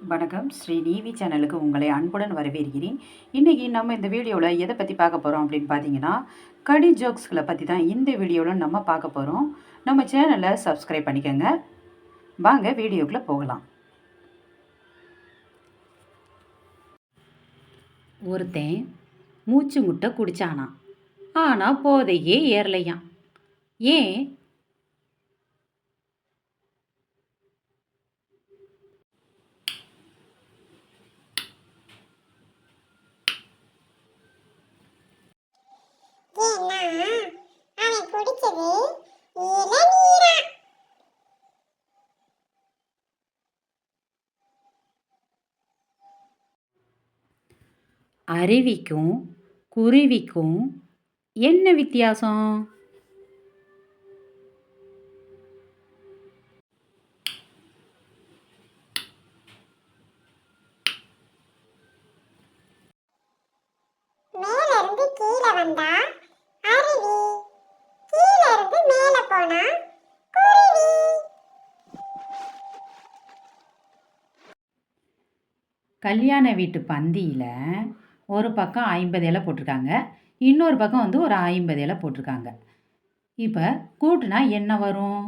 வணக்கம். ஸ்ரீ நீவி சேனலுக்கு உங்களை அன்புடன் வரவேற்கிறேன். இன்றைக்கி நம்ம இந்த வீடியோவில் எதை பற்றி பார்க்க போகிறோம் அப்படின்னு பார்த்தீங்கன்னா கடி ஜோக்ஸ்களை பற்றி தான் இந்த வீடியோவில் நம்ம பார்க்க போகிறோம் நம்ம சேனலை சப்ஸ்கிரைப் பண்ணிக்கோங்க. வாங்க வீடியோக்குள்ளே போகலாம். ஒருத்தன் மூச்சு முட்டை குடித்தானா ஆனால் போதையே ஏறலையாம். ஏன்? ஏன்னா அவன் குடிச்சது இளநீரா. அருவிக்கும் குருவிக்கும் என்ன வித்தியாசம்? மேல இருந்து கீழே வந்தா கல்யாண வீட்டு பந்தியில் ஒரு பக்கம் ஐம்பது இலை போட்டிருக்காங்க. இன்னொரு பக்கம் வந்து ஒரு ஐம்பது இலை போட்டிருக்காங்க. இப்போ கூட்டுனா என்ன வரும்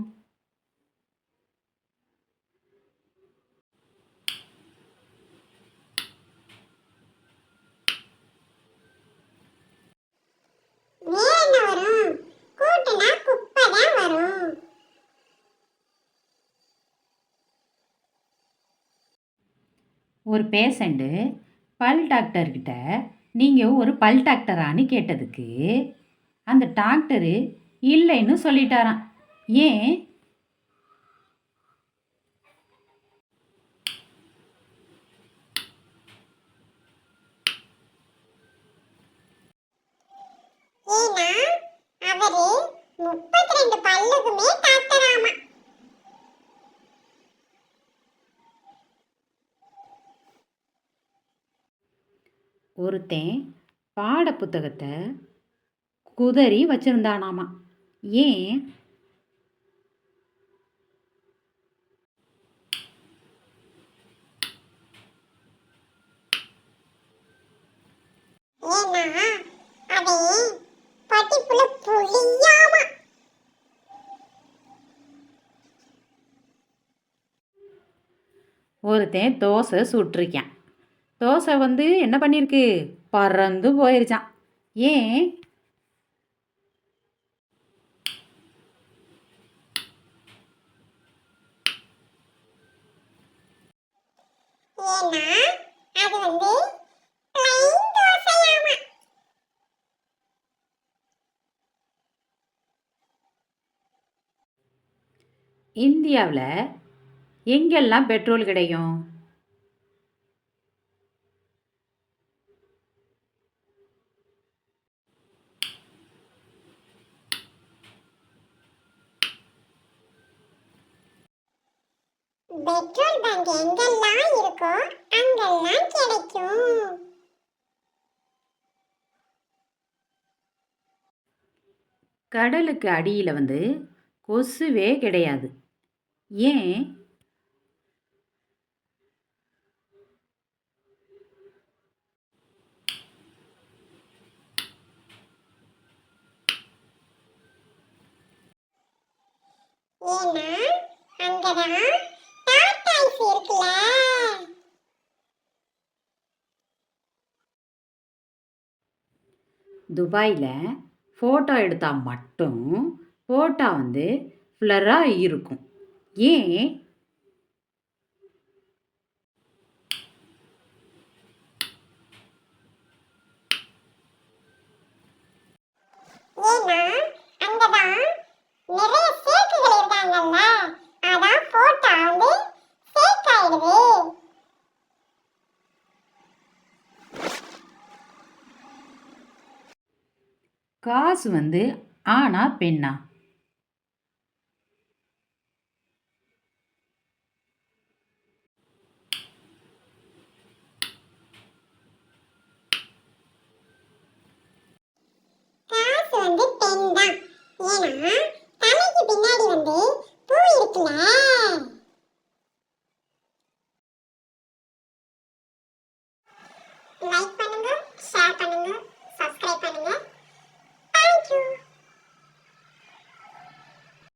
மேல என்ன வரும் கூட்டுனா குப்பை தான் வரும் ஒரு பேஷண்ட்டு பல் டாக்டர்கிட்ட நீங்கள் ஒரு பல் டாக்டரான்னு கேட்டதுக்கு அந்த டாக்டரு இல்லைன்னு சொல்லிட்டாராம். ஏன்? அவரு முப்பத்தி ரெண்டு பல்லுக்குமே ஒருத்தன் பாட புத்தகத்தை குதறி வச்சிருந்தானாமா. ஏன்? ஒருத்தன் தோசை சுட்டிருக்கான். தோசை வந்து என்ன பண்ணியிருக்கு பறந்து போயிருச்சான் ஏன்? இந்தியாவில் எங்கெல்லாம் பெட்ரோல் கிடைக்கும்? பெட்ரோல் பங்க் எங்கெல்லாம் இருக்கோ அங்கெல்லாம் கிடைக்கும். கடலுக்கு அடியில் வந்து கொசுவே கிடையாது. ஏன்? ஏன்னா அங்கதான் துபாயில் ஃபோட்டோ எடுத்தால் மட்டும் ஃபோட்டோ வந்து ஃப்ளராக இருக்கும். ஏன்? காசு வந்து ஆனா பெண்ணா? லைக் பண்ணுங்க ஷேர் பண்ணுங்க சப்ஸ்கிரைப் பண்ணுங்க.